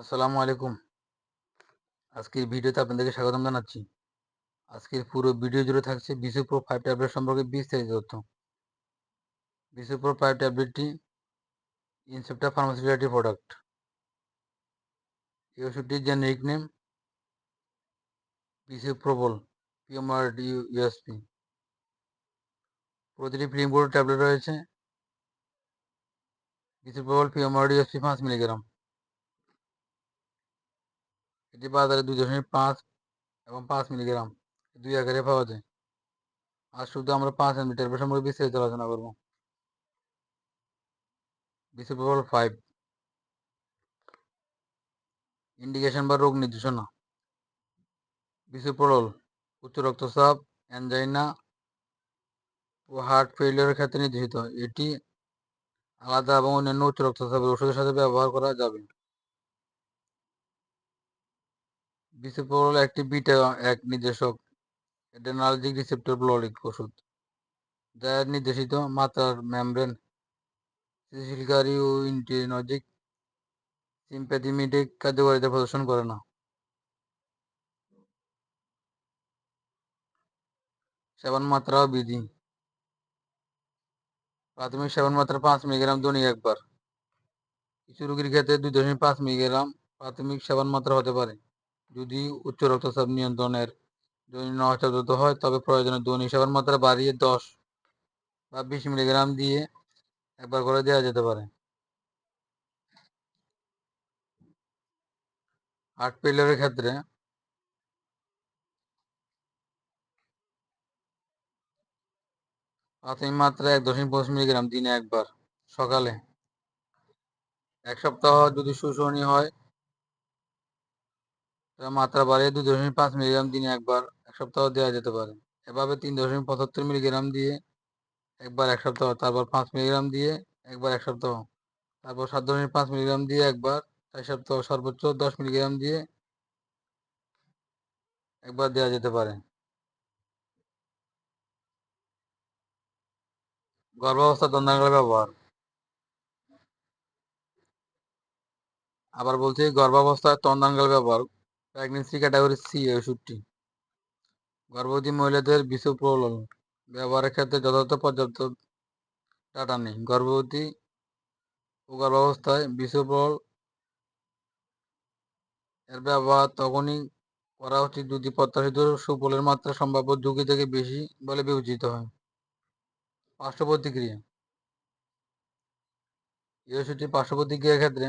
আসসালামু আলাইকুম। আজকের ভিডিওতে আপনাদেরকে স্বাগতম জানাচ্ছি। আজকের পুরো ভিডিও জুড়ে থাকছে বিসু প্রো ফাইভ ট্যাবলেট সম্পর্কে বিস্তারিত তথ্য। বিসু প্রো ফাইভ ট্যাবলেটটি ইনসেপ্টা ফার্মাসিউটিক্যাল প্রোডাক্ট এই ওষুধটির জেনেরিক নেম বিসু প্রবল পিএমআর ইউএসপি প্রতিটি বোর্ড ট্যাবলেট রয়েছে। বিসু প্রবল পিএমআর ইউএসপি পাঁচ মিলিগ্রাম এটি বাজারে দুই দশমিক পাঁচ এবং পাঁচ মিলিগ্রাম। দুই আকারে পাওয়া যায়। আর শুধু আমরা পাঁচ এমবি ট্যাবলেট সম্পর্কে বিস্তারিত আলোচনা করব। ফাইভ ইন্ডিকেশন বা রোগ নির্দেশনা। বিসিপ্রল উচ্চ রক্তচাপ অ্যানজাইনা ও হার্ট ফেলিওরের ক্ষেত্রে নির্দেশিত। এটি আলাদা এবং অন্যান্য উচ্চ রক্তচাপের ওষুধের সাথে ব্যবহার করা যাবে। বিসিপ্রল একটি বিটা এক নির্দেশক এডেনালজিক রিসেপ্টর ব্ললিক ওষুধ, যা নির্দেশিত মাত্রার মেমব্রেন স্থিতিশীলকারী ও ইন্টিনজিক সিম্প্যাথিমিটিক কার্যকারিতা প্রদর্শন করে না। সেবন মাত্রা বিধি প্রাথমিক সেবন মাত্রা পাঁচ মিলিগ্রাম দৈনিক একবার। কিছু রোগীর ক্ষেত্রে দুই দশমিক পাঁচ মিলিগ্রাম প্রাথমিক সেবন মাত্রা হতে পারে। যদি উচ্চ রক্তচাপ নিয়ন্ত্রণের জন্য অসাবধানত হয়, তবে প্রয়োজনে দৈনিক সেবন মাত্রা বাড়িয়ে দশ বা বিশ মিলিগ্রাম দিয়ে একবার করে দেওয়া যেতে পারে। হার্ট ফেলিয়ারের ক্ষেত্রে প্রাথমিক মাত্রা এক দশমিক পঁচিশ মিলিগ্রাম দিনে একবার, সকালে। এক সপ্তাহ যদি শোষণী হয় মাত্রা বাড়িয়ে দুই দশমিক পাঁচ মিলিগ্রাম দিনে একবার, এক সপ্তাহ দেওয়া যেতে পারে। এভাবে তিন দশমিক পঁচাত্তর মিলিগ্রাম দিয়ে একবার এক সপ্তাহ, তারপর পাঁচ মিলিগ্রাম দিয়ে একবার এক সপ্তাহ, তারপর সাত দশমিক পাঁচ মিলিগ্রাম দিয়ে একবার চার সপ্তাহ, সর্বোচ্চ দশ মিলিগ্রাম দিয়ে একবার দেওয়া যেতে পারে। গর্ভাবস্থা দন্দাঙ্গের ব্যবহার। আবার বলছি, গর্ভাবস্থায় তন্দাঙ্গাল ব্যবহার। প্রেগনেন্সি ক্যাটাগরি সি ওষুধটি। গর্ভবতী মহিলাদের বিশ্বপ্রলন ব্যবহারের ক্ষেত্রে যথাযথ পর্যাপ্ত ডাটা নেই। গর্ভবতী ও গর্ভাবস্থায় বিশ্বপ্রল এর ব্যবহার তখনই করা উচিত যদি প্রত্যাশিত সুফলের মাত্রা সম্ভাব্য ঝুঁকি থেকে বেশি বলে বিবেচিত হয়। পার্শ্ব প্রতিক্রিয়া। এই ওষুধটির পার্শ্ব প্রতিক্রিয়ার ক্ষেত্রে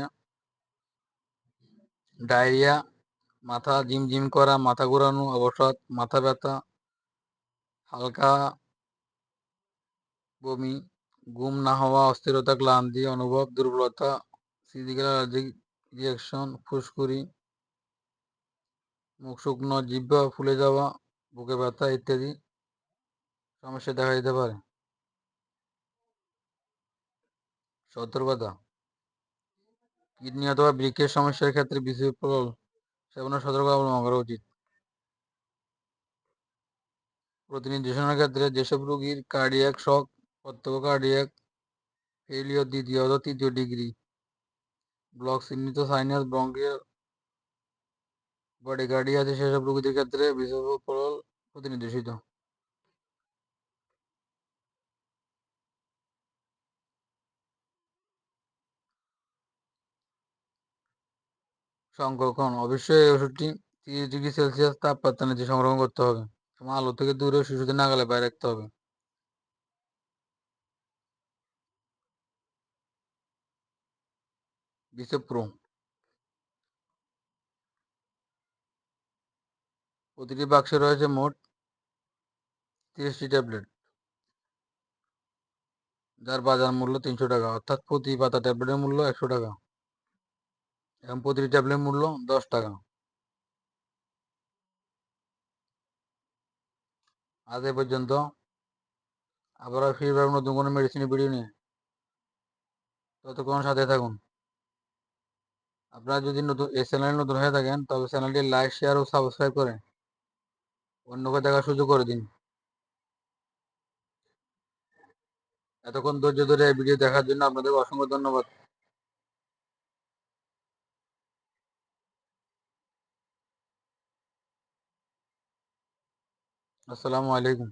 ডায়রিয়া মাথা ঝিমঝিম করা, মাথা ঘোরানো অবসাদ মাথা ব্যথা, হালকা বমি, ঘুম না হওয়া, অস্থিরতা, ক্লান্তি, অনুভব, দুর্বলতা ফিজিক্যাল অ্যালার্জিক রিয়াকশন ফুসকুড়ি, মুখ শুকনো, জিহ্বা, ফুলে যাওয়া, বুকে ব্যথা ইত্যাদি সমস্যা দেখা দিতে পারে। সতর্কতা। কিডনি অথবা বৃক্ষের সমস্যার ক্ষেত্রে বিসিপ্রল সেবনের সতর্ক অবলম্বন করা উচিত। প্রতিনির্দেশনার ক্ষেত্রে যেসব রোগীর কার্ডিয়াক শক প্রত্যক্ষ কার্ডিয়াক ফেলিওর দ্বিতীয় অথবা তৃতীয় ডিগ্রি ব্লক চিহ্নিত সাইনাস ব্রঙ্কিয়াল বডিগার্ডি আছে, সেসব রোগীদের ক্ষেত্রে বিশেষ প্রতিনির্দেশিত। সংরক্ষণ। অবশ্যই এই ওষুধটি তিরিশ ডিগ্রি সেলসিয়াস তাপমাত্রা নিচে সংরক্ষণ করতে হবে। এবং আলো থেকে দূরে শিশুদের নাগালে বাইরে রাখতে হবে। প্রতিটি বাক্সে রয়েছে মোট তিরিশটি ট্যাবলেট, যার বাজার মূল্য তিনশো টাকা, অর্থাৎ প্রতি পাতা ট্যাবলেটের মূল্য একশো টাকা। এবং প্রতিটি ট্যাবলেট মূল্য দশ টাকা। আজ এ পর্যন্ত। আবারও ফিরবার নতুন কোনো মেডিসিনের ভিডিও নিয়ে। ততক্ষণ সাথে থাকুন। আপনারা যদি নতুন, এই চ্যানেলে নতুন হয়ে থাকেন, তবে চ্যানেলটি লাইক শেয়ার ও সাবস্ক্রাইব করে অন্যকে দেখার সুযোগ করে দিন। এতক্ষণ ধৈর্য ধরে ভিডিও দেখার জন্য আপনাদের অসংখ্য ধন্যবাদ। আসসালামু আলাইকুম।